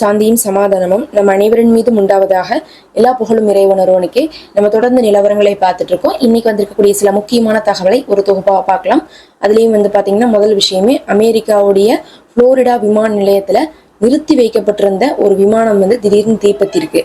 சாந்தியும் சமாதானமும் நம் அனைவரின் மீதும் உண்டாவதாக எல்லா புகழும் இறைவனருவனுக்கே நம்ம தொடர்ந்து நிலவரங்களை பார்த்துட்டு இருக்கோம். இன்னைக்கு வந்திருக்கக்கூடிய சில முக்கியமான தகவலை ஒரு தொகுப்பாக பார்க்கலாம். அதுலேயும் வந்து பார்த்தீங்கன்னா முதல் விஷயமே அமெரிக்காவுடைய புளோரிடா விமான நிலையத்தில் நிறுத்தி வைக்கப்பட்டிருந்த ஒரு விமானம் வந்து திடீர்னு தீப்பத்திருக்கு.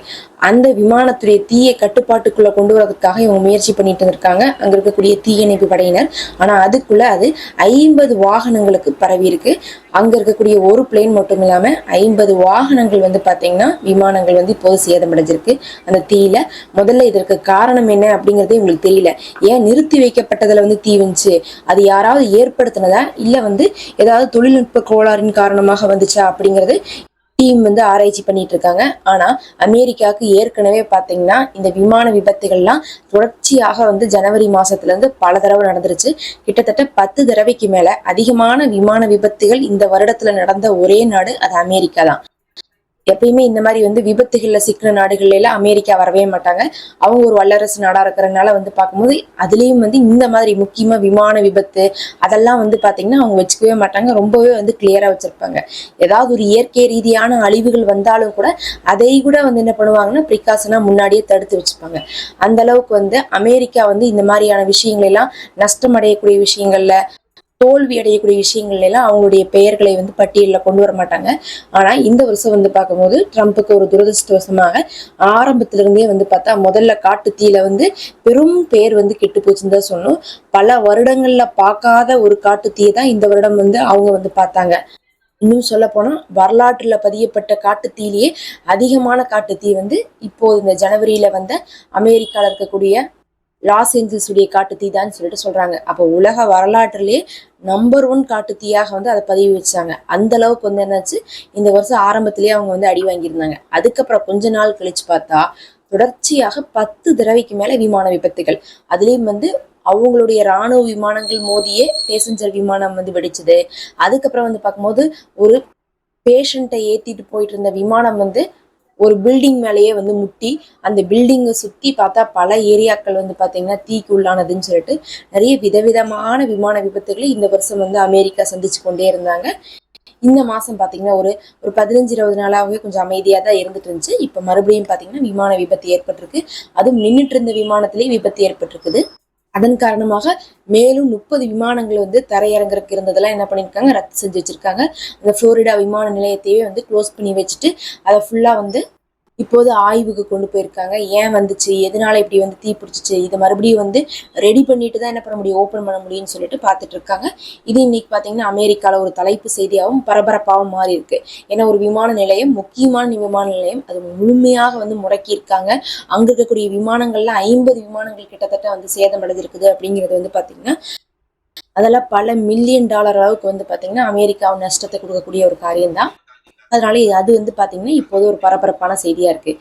அந்த விமானத்துடைய தீயை கட்டுப்பாட்டுக்குள்ள கொண்டு வரதுக்காக இவங்க முயற்சி பண்ணிட்டு இருக்காங்க அங்க இருக்கக்கூடிய தீயணைப்பு படையினர். ஆனா அதுக்குள்ள அது ஐம்பது வாகனங்களுக்கு பரவி இருக்கு. அங்க இருக்கக்கூடிய ஒரு பிளேன் மட்டும் இல்லாம ஐம்பது வாகனங்கள் வந்து பாத்தீங்கன்னா விமானங்கள் வந்து இப்போது சேதமடைஞ்சிருக்கு. அந்த தீயில முதல்ல இதற்கு காரணம் என்ன அப்படிங்கறதே உங்களுக்கு தெரியல. ஏன் நிறுத்தி வைக்கப்பட்டதுல வந்து தீ வந்துச்சு? அது யாராவது ஏற்படுத்தினதா? இல்ல வந்து ஏதாவது தொழில்நுட்ப கோளாறின் காரணமாக வந்துச்சா அப்படிங்கிறது டீம் வந்து ஆராய்ச்சி பண்ணிட்டு இருக்காங்க. ஆனா அமெரிக்காவுக்கு ஏற்கனவே பாத்தீங்கன்னா இந்த விமான விபத்துகள்லாம் தொடர்ச்சியாக வந்து ஜனவரி மாசத்துல இருந்து பல தடவை நடந்துருச்சு. கிட்டத்தட்ட பத்து தடவைக்கு மேல அதிகமான விமான விபத்துகள் இந்த வருடத்துல நடந்த ஒரே நாடு அது அமெரிக்கா தான். எப்பயுமே இந்த மாதிரி வந்து விபத்துகளில் சிக்கின நாடுகள்ல எல்லாம் அமெரிக்கா வரவே மாட்டாங்க. அவங்க ஒரு வல்லரசு நாடா இருக்கிறதுனால வந்து பார்க்கும்போது அதுலேயும் வந்து இந்த மாதிரி முக்கியமா விமான விபத்து அதெல்லாம் வந்து பாத்தீங்கன்னா அவங்க வச்சுக்கவே மாட்டாங்க. ரொம்பவே வந்து கிளியரா வச்சிருப்பாங்க. ஏதாவது ஒரு இயற்கை ரீதியான அழிவுகள் வந்தாலும் கூட அதை கூட வந்து என்ன பண்ணுவாங்கன்னா ப்ரிகாஷனா முன்னாடியே தடுத்து வச்சுப்பாங்க. அந்த அளவுக்கு வந்து அமெரிக்கா வந்து இந்த மாதிரியான விஷயங்கள் எல்லாம் நஷ்டம் அடையக்கூடிய விஷயங்கள்ல தோல்வி அடையக்கூடிய விஷயங்கள்ல எல்லாம் அவங்களுடைய பெயர்களை வந்து பட்டியலில் கொண்டு வர மாட்டாங்க. ஆனா இந்த வருஷம் வந்து பார்க்கும்போது ட்ரம்ப்புக்கு ஒரு துரதிருஷ்டவசமாக ஆரம்பத்திலிருந்தே வந்து பார்த்தா முதல்ல காட்டு தீயில வந்து பெரும் பேர் வந்து கெட்டு போச்சுன்னு தான் சொன்னோம் பல வருடங்கள்ல பார்க்காத ஒரு காட்டு தீயை தான் இந்த வருடம் வந்து அவங்க வந்து பார்த்தாங்க. இன்னும் சொல்ல போனால் வரலாற்றுல பதியப்பட்ட காட்டுத்தீயிலேயே அதிகமான காட்டுத்தீ வந்து இப்போது இந்த ஜனவரியில வந்த அமெரிக்காவில் இருக்கக்கூடிய லாஸ் ஏஞ்சல்ஸுடைய காட்டுத்தீ தான் சொல்லிட்டு சொல்கிறாங்க அப்போ உலக வரலாற்றிலே நம்பர் ஒன் காட்டுத்தீயாக வந்து அதை பதிவு வச்சாங்க. அந்த அளவுக்கு வந்து என்னாச்சு? இந்த வருஷம் ஆரம்பத்திலேயே அவங்க வந்து அடி வாங்கியிருந்தாங்க. அதுக்கப்புறம் கொஞ்ச நாள் கழிச்சு பார்த்தா தொடர்ச்சியாக பத்து தடவைக்கு மேலே விமான விபத்துகள். அதுலேயும் வந்து அவங்களுடைய ராணுவ விமானங்கள் மோதியே பேசஞ்சர் விமானம் வந்து வெடிச்சது. அதுக்கப்புறம் வந்து பார்க்கும்போது ஒரு பேஷண்ட்டை ஏற்றிட்டு போயிட்டு இருந்த விமானம் வந்து ஒரு பில்டிங் மேலேயே வந்து முட்டி அந்த பில்டிங்கை சுற்றி பார்த்தா பல ஏரியாக்கள் வந்து பார்த்தீங்கன்னா தீக்கு உள்ளானதுன்னு சொல்லிட்டு நிறைய விதவிதமான விமான விபத்துகளை இந்த வருஷம் வந்து அமெரிக்கா சந்திச்சு கொண்டே இருந்தாங்க. இந்த மாதம் பார்த்தீங்கன்னா ஒரு ஒரு பதினஞ்சு இருபது நாளாகவே கொஞ்சம் அமைதியாக தான் இருந்துட்டு இருந்துச்சு. இப்போ மறுபடியும் பார்த்தீங்கன்னா விமான விபத்து ஏற்பட்டிருக்கு. அதுவும் நின்றுட்டு இருந்த விமானத்திலேயே விபத்து ஏற்பட்டிருக்குது. அதன் காரணமாக மேலும் முப்பது விமானங்கள் வந்து தரையிறங்குறதுக்கு இருந்ததெல்லாம் என்ன பண்ணியிருக்காங்க? ரத்து செஞ்சு வச்சிருக்காங்க. அந்த ஃப்ளோரிடா விமான நிலையத்தையே வந்து க்ளோஸ் பண்ணி வச்சுட்டு அதை ஃபுல்லாக வந்து இப்போது ஆய்வுக்கு கொண்டு போயிருக்காங்க. ஏன் வந்துச்சு? எதனால இப்படி வந்து தீ பிடிச்சிச்சு? இதை மறுபடியும் வந்து ரெடி பண்ணிட்டு தான் என்ன பண்ண முடியும்? ஓப்பன் பண்ண முடியும்னு சொல்லிட்டு பார்த்துட்டு இருக்காங்க. இது இன்னைக்கு பார்த்தீங்கன்னா அமெரிக்காவில் ஒரு தலைப்பு செய்தியாகவும் பரபரப்பாகவும் மாறி இருக்கு ஏன்னா ஒரு விமான நிலையம் முக்கியமான விமான நிலையம் அது முழுமையாக வந்து முடக்கியிருக்காங்க அங்கே இருக்கக்கூடிய விமானங்கள்ல ஐம்பது விமானங்கள் கிட்டத்தட்ட வந்து சேதம் அடைஞ்சிருக்குது அப்படிங்கிறது வந்து பார்த்தீங்கன்னா அதெல்லாம் பல மில்லியன் டாலர் அளவுக்கு வந்து பார்த்தீங்கன்னா அமெரிக்காவை நஷ்டத்தை கொடுக்கக்கூடிய ஒரு காரியம்தான். அதனால அது வந்து பாத்தீங்கன்னா இப்போது ஒரு பரபரப்பான செய்தியா இருக்கு.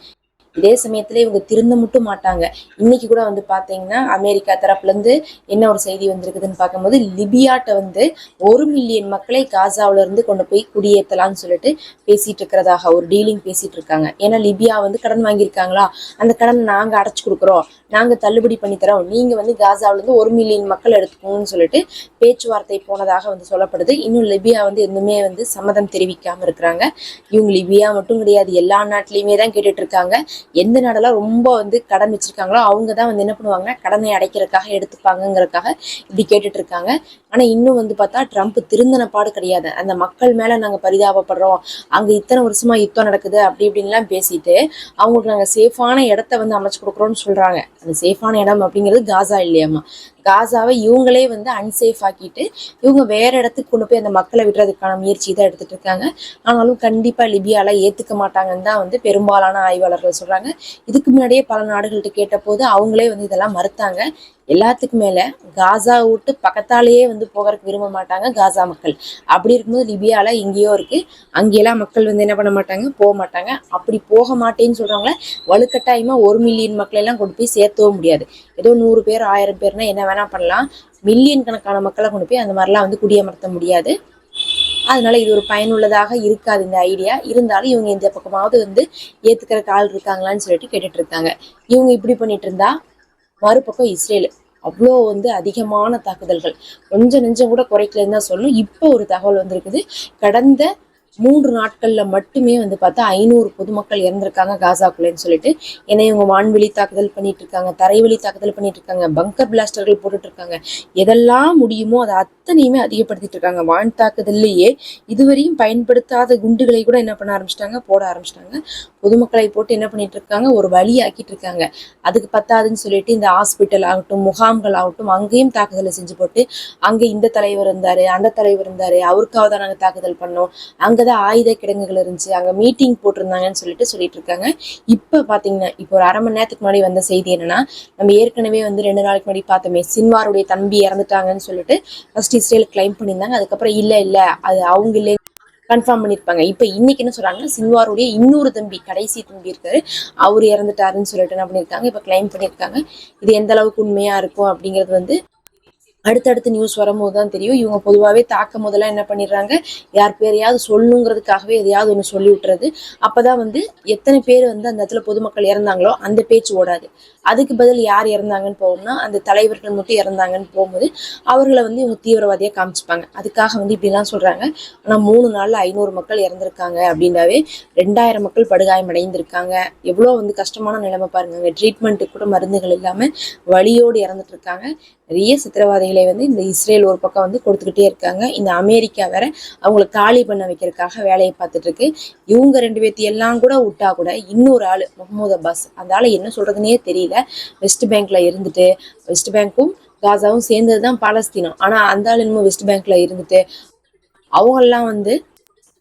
இதே சமயத்துல இவங்க திருந்த மட்டும் மாட்டாங்க. இன்னைக்கு கூட வந்து பாத்தீங்கன்னா அமெரிக்கா தரப்புல இருந்து என்ன ஒரு செய்தி வந்திருக்குதுன்னு பார்க்கும்போது லிபியாட்ட வந்து ஒரு மில்லியன் மக்களை காசாவுல இருந்து கொண்டு போய் குடியேற்றலாம்னு சொல்லிட்டு பேசிட்டு இருக்கிறதாக ஒரு டீலிங் பேசிட்டு இருக்காங்க. ஏன்னா லிபியா வந்து கடன் வாங்கியிருக்காங்களா? அந்த கடன் நாங்க அடைச்சு கொடுக்குறோம். நாங்க தள்ளுபடி பண்ணி தரோம். நீங்க வந்து காசாவிலேருந்து ஒரு மில்லியன் மக்கள் எடுத்துக்கோங்கன்னு சொல்லிட்டு பேச்சுவார்த்தை போனதாக வந்து சொல்லப்படுது. இன்னும் லிபியா வந்து எதுவுமே வந்து சம்மதம் தெரிவிக்காம இருக்கிறாங்க. இவங்க லிபியா மட்டும் கிடையாது எல்லா நாட்டிலையுமே தான் கேட்டுட்டு இருக்காங்க. எந்த நாடெல்லாம் ரொம்ப வந்து கடன் வச்சிருக்காங்களோ அவங்க தான் வந்து என்ன பண்ணுவாங்க? கடனை அடைக்கிறதுக்காக எடுத்துப்பாங்கங்கிறதுக்காக இப்படி கேட்டுட்டு இருக்காங்க. ஆனா இன்னும் வந்து பார்த்தா ட்ரம்ப் திருந்தன பாடு கிடையாது. அந்த மக்கள் மேலே நாங்கள் பரிதாபப்படுறோம். அங்க இத்தனை வருஷமா யுத்தம் நடக்குது அப்படி இப்படின்லாம் பேசிட்டு அவங்களுக்கு நாங்கள் சேஃபான இடத்த வந்து அமைச்சு கொடுக்குறோம்னு சொல்கிறாங்க அந்த சேஃபான இடம் அப்படிங்கிறது காசா இல்லையாம்மா. காசாவை இவங்களே வந்து அன்சேஃப் ஆக்கிட்டு இவங்க வேற இடத்துக்கு கொண்டு போய் அந்த மக்களை விடுறதுக்கான முயற்சி தான் எடுத்துட்டு இருக்காங்க. ஆனாலும் கண்டிப்பாக லிபியால ஏற்றுக்க மாட்டாங்கன்னு தான் வந்து பெரும்பாலான ஆய்வாளர்கள் சொல்கிறாங்க இதுக்கு முன்னாடியே பல நாடுகள்கிட்ட கேட்டபோது அவங்களே வந்து இதெல்லாம் மறுத்தாங்க. எல்லாத்துக்கும் மேலே காசா விட்டு பக்கத்தாலேயே வந்து போகிறதுக்கு விரும்ப மாட்டாங்க காசா மக்கள். அப்படி இருக்கும்போது லிபியால இங்கேயோ இருக்கு. அங்கேயெல்லாம் மக்கள் வந்து என்ன பண்ண மாட்டாங்க? போக மாட்டாங்க. அப்படி போக மாட்டேன்னு சொல்றவங்கள வலுக்கட்டாயமா ஒரு மில்லியன் மக்கள் எல்லாம் கொண்டு போய் சேர்த்தவும் முடியாது. ஏதோ நூறு பேர் ஆயிரம் பேர்னா என்ன வேணா பண்ணலாம். மில்லியன் கணக்கான மக்களை கொண்டு போய் அந்த மாதிரிலாம் வந்து குடியமர்த்த முடியாது. அதனால இது ஒரு பயனுள்ளதாக இருக்காது இந்த ஐடியா. இருந்தாலும் இவங்க இந்த பக்கமாவது வந்து ஏத்துக்கிற ஆள் இருக்காங்களான்னு சொல்லிட்டு கேட்டுட்டு இருக்காங்க. இவங்க இப்படி பண்ணிட்டு இருந்தா மறுபக்கம் இஸ்ரேல் அவ்வளோ வந்து அதிகமான தாக்குதல்கள். கொஞ்சம் நெஞ்சம் கூட குறைக்கலன்னு தான் சொல்லணும். இப்போ ஒரு தகவல் வந்திருக்குது. கடந்த மூன்று நாட்கள்ல மட்டுமே வந்து பார்த்தா ஐநூறு பொதுமக்கள் இறந்திருக்காங்க காசாக்குள்ளேன்னு சொல்லிட்டு. ஏன்னா இவங்க வான்வெளி தாக்குதல் பண்ணிட்டு இருக்காங்க தரைவெளி தாக்குதல் பண்ணிட்டு இருக்காங்க பங்கர் பிளாஸ்டர்கள் போட்டுட்டு இருக்காங்க. எதெல்லாம் முடியுமோ அதை அத்தனையுமே அதிகப்படுத்திட்டு இருக்காங்க. வான் தாக்குதல்லையே இதுவரையும் பயன்படுத்தாத குண்டுகளை கூட என்ன பண்ண ஆரம்பிச்சிட்டாங்க? போட ஆரம்பிச்சிட்டாங்க. பொதுமக்களை போட்டு என்ன பண்ணிட்டு இருக்காங்க? ஒரு வழி ஆக்கிட்டு இருக்காங்க. அதுக்கு பத்தாதுன்னு சொல்லிட்டு இந்த ஹாஸ்பிட்டல் ஆகட்டும் முகாம்கள் ஆகட்டும் அங்கேயும் தாக்குதலை செஞ்சு போட்டு அங்க இந்த தலைவர் இருந்தாரு அந்த தலைவர் இருந்தாரு அவருக்காக தான் நாங்கள் தாக்குதல் பண்ணோம். அங்கதான் ஆயுத கிடங்குகள் இருந்துச்சு. அங்க மீட்டிங் போட்டிருந்தாங்கன்னு சொல்லிட்டு சொல்லிட்டு இருக்காங்க. இப்ப பாத்தீங்கன்னா இப்போ ஒரு அரை மணி நேரத்துக்கு முன்னாடி வந்த செய்தி என்னன்னா நம்ம ஏற்கனவே வந்து ரெண்டு நாளைக்கு முன்னாடி பார்த்தோமே சின்வாருடைய தம்பி இறந்துட்டாங்கன்னு சொல்லிட்டு ஃபர்ஸ்ட் இஸ்ரேல் கிளைம் பண்ணியிருந்தாங்க. அதுக்கப்புறம் இல்ல இல்ல. அது அவங்க கன்ஃபார்ம் பண்ணியிருப்பாங்க. இப்போ இன்னைக்கு என்ன சொல்றாங்கன்னா சின்வாருடைய இன்னொரு தம்பி கடைசி தம்பி இருக்காரு. அவர் இறந்துட்டாருன்னு சொல்லிட்டு என்ன பண்ணியிருக்காங்க? இப்போ கிளைம் பண்ணியிருக்காங்க. இது எந்த அளவுக்கு உண்மையா இருக்கும் அப்படிங்கிறது வந்து அடுத்தடுத்து நியூஸ் வரும்போது தான் தெரியும். இவங்க பொதுவாகவே தாக்கம் முதல்ல என்ன பண்ணிடுறாங்க? யார் பேரையாவது சொல்லணுங்கிறதுக்காகவே எதையாவது ஒன்று சொல்லி விட்டுறது. அப்போதான் வந்து எத்தனை பேர் வந்து அந்த இடத்துல பொதுமக்கள் இறந்தாங்களோ அந்த பேச்சு ஓடாது. அதுக்கு பதில் யார் இறந்தாங்கன்னு போகும்னா அந்த தலைவர்கள் மட்டும் இறந்தாங்கன்னு போகும்போது அவர்களை வந்து இவங்க தீவிரவாதியாக காமிச்சுப்பாங்க. அதுக்காக வந்து இப்படிலாம் சொல்றாங்க. ஆனால் மூணு நாளில் ஐநூறு மக்கள் இறந்துருக்காங்க அப்படின்னாவே ரெண்டாயிரம் மக்கள் படுகாயம் அடைந்திருக்காங்க. எவ்வளோ வந்து கஷ்டமான நிலைமை பாருங்க. ட்ரீட்மெண்ட்டுக்கு கூட மருந்துகள் இல்லாமல் வழியோடு இறந்துட்டு இருக்காங்க. நிறைய சித்திரவாதைகளை வந்து இந்த இஸ்ரேல் ஒரு பக்கம் வந்து கொடுத்துக்கிட்டே இருக்காங்க. இந்த அமெரிக்கா வேற அவங்களை காலி பண்ண வைக்கிறதுக்காக வேலையை பார்த்துட்டு இருக்கு. இவங்க ரெண்டு பேர்த்தி எல்லாம் கூட விட்டா கூட இன்னொரு ஆள் முகமது அப்பாஸ். அந்த ஆள் என்ன சொல்றதுனே தெரியல. வெஸ்ட் பேங்க்ல இருந்துட்டு வெஸ்ட் பேங்க்கும் காசாவும் சேர்ந்தது தான் பாலஸ்தீனம். ஆனா அந்த ஆள் இன்னும் வெஸ்ட் பேங்க்ல இருந்துட்டு அவங்கெல்லாம் வந்து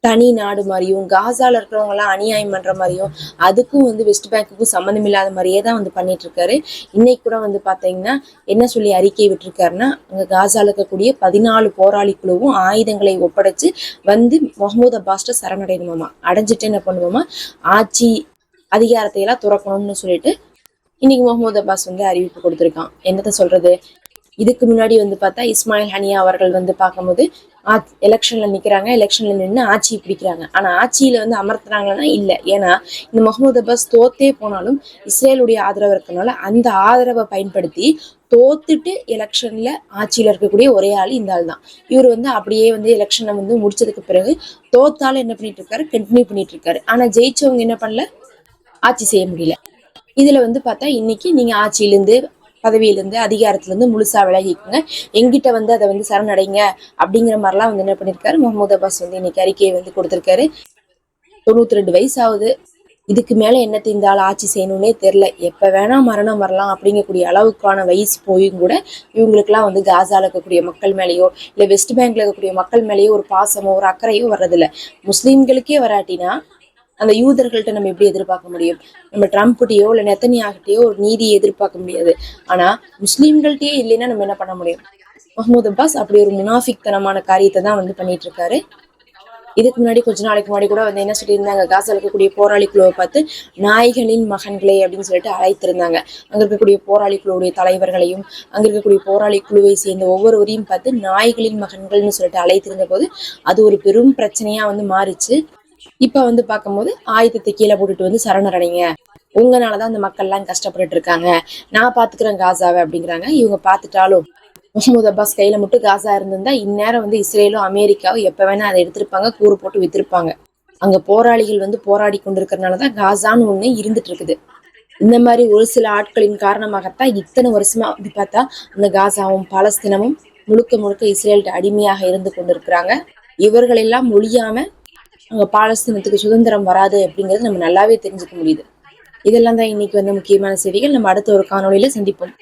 தனி நாடு மாதிரியும் காசால இருக்கிறவங்க எல்லாம் அநியாயம் பண்ற மாதிரியும் அதுக்கும் வந்து வெஸ்ட் பேங்க்குக்கும் சம்மந்தம் இல்லாத மாதிரியே தான் வந்து பண்ணிட்டு இருக்காரு இன்னைக்கு கூட வந்து பாத்தீங்கன்னா என்ன சொல்லி அறிக்கை விட்டுருக்காருன்னா அங்க காசால இருக்கக்கூடிய பதினாலு போராளி குழுவும் ஆயுதங்களை ஒப்படைச்சு வந்து முகமது அப்பாஸ்ட சரணடையணுமாமா? அடைஞ்சிட்டு என்ன பண்ணுவோமா? ஆட்சி அதிகாரத்தை எல்லாம் துறக்கணும்னு சொல்லிட்டு இன்னைக்கு முகமது அப்பாஸ் வந்து அறிவிப்பு கொடுத்துருக்கான். என்னத்த சொல்றது? இதுக்கு முன்னாடி வந்து பார்த்தா இஸ்மாயில் ஹனியா அவர்கள் வந்து பார்க்கும்போது எலெக்ஷன்ல நிக்கிறாங்க எலெக்ஷன்ல நின்று ஆட்சி பிடிக்கிறாங்க. ஆனா ஆட்சியில வந்து அமர்த்துறாங்கன்னா இல்ல. ஏன்னா இந்த முகமது அப்பாஸ் தோத்தே போனாலும் இஸ்ரேலுடைய ஆதரவு இருக்கனால அந்த ஆதரவை பயன்படுத்தி தோத்துட்டு எலெக்ஷன்ல ஆட்சியில இருக்கக்கூடிய ஒரே ஆள் இந்த ஆள் தான் இவர் வந்து அப்படியே வந்து எலெக்ஷனை வந்து முடிச்சதுக்கு பிறகு தோத்தாலும் என்ன பண்ணிட்டு இருக்காரு? கண்டினியூ பண்ணிட்டு இருக்காரு. ஆனா ஜெயிச்சவங்க என்ன பண்ணல? ஆட்சி செய்ய முடியல. இதுல வந்து பார்த்தா இன்னைக்கு நீங்க ஆட்சியிலேருந்து பதவியிலேருந்து அதிகாரத்திலேருந்து முழுசா விலகிக்குங்க. எங்கிட்ட வந்து அதை வந்து சரணடைங்க அப்படிங்கிற மாதிரிலாம் வந்து என்ன பண்ணியிருக்காரு முகமது அப்பாஸ் வந்து இன்னைக்கு அறிக்கையை வந்து கொடுத்துருக்காரு. தொண்ணூத்தி ரெண்டு வயசு ஆகுது இதுக்கு மேல என்ன தீர்ந்தால் ஆட்சி செய்யணும்னே தெரில எப்ப வேணா மரணம் வரலாம் அப்படிங்கக்கூடிய அளவுக்கான வயசு போயும் கூட இவங்களுக்குலாம் வந்து காசால இருக்கக்கூடிய மக்கள் மேலேயோ இல்ல வெஸ்ட் பேங்க்ல இருக்கக்கூடிய மக்கள் மேலேயோ ஒரு பாசமோ ஒரு அக்கறையோ வர்றதில்ல. முஸ்லீம்களுக்கே வராட்டினா அந்த யூதர்கள்ட்ட நம்ம எப்படி எதிர்பார்க்க முடியும்? நம்ம ட்ரம்ப்கிட்டயோ இல்லை நெத்தனியாகிட்டயோ ஒரு நீதியை எதிர்பார்க்க முடியாது. ஆனா முஸ்லீம்கள்ட்டயே இல்லைன்னா நம்ம என்ன பண்ண முடியும்? மஹமூத் அப்பாஸ் அப்படி ஒரு முனாஃபிக் தனமான காரியத்தை தான் வந்து பண்ணிட்டு இருக்காரு இதுக்கு முன்னாடி கொஞ்ச நாளைக்கு முன்னாடி கூட வந்து என்ன சொல்லியிருந்தாங்க? காசால இருக்கக்கூடிய போராளி குழுவை பார்த்து நாய்களின் மகன்களே அப்படின்னு சொல்லிட்டு அழைத்திருந்தாங்க. அங்க இருக்கக்கூடிய போராளி குழுவுடைய தலைவர்களையும் அங்க இருக்கக்கூடிய போராளி குழுவை சேர்ந்த ஒவ்வொருவரையும் பார்த்து நாய்களின் மகன்கள்னு சொல்லிட்டு அழைத்திருந்த போது அது ஒரு பெரும் பிரச்சனையா வந்து மாறிச்சு. இப்போ வந்து பார்க்கும்போது ஆயுதத்தை கீழே போட்டுட்டு வந்து சரணடைங்க. உங்களாலதான் அந்த மக்கள்லாம் கஷ்டப்பட்டுட்டு இருக்காங்க நான் பார்த்துக்கிறேன் காசாவை அப்படிங்கிறாங்க. இவங்க பார்த்துட்டாலும் முகமது அப்பாஸ் கையில மட்டும் காசா இருந்திருந்தா இந்நேரம் வந்து இஸ்ரேலும் அமெரிக்காவும் எப்போ வேணா அதை எடுத்திருப்பாங்க கூறு போட்டு வித்திருப்பாங்க. அங்க போராளிகள் வந்து போராடி கொண்டிருக்கிறதுனாலதான் காசான்னு ஒண்ணு இருந்துட்டு இருக்குது இந்த மாதிரி ஒரு சில ஆட்களின் காரணமாகத்தான் இத்தனை வருஷமா அப்படி பார்த்தா அந்த காசாவும் பாலஸ்தீனமும் முழுக்க முழுக்க இஸ்ரேல்கிட்ட அடிமையாக இருந்து கொண்டிருக்கிறாங்க. இவர்களெல்லாம் ஒழியாம பாலஸ்தீனத்துக்கு சுதந்திரம் வராது அப்படிங்கிறது நம்ம நல்லாவே தெரிஞ்சுக்க முடியுது. இதெல்லாம் தான் இன்னைக்கு வந்து முக்கியமான செய்திகள். நம்ம அடுத்த ஒரு காணொளியில சந்திப்போம்.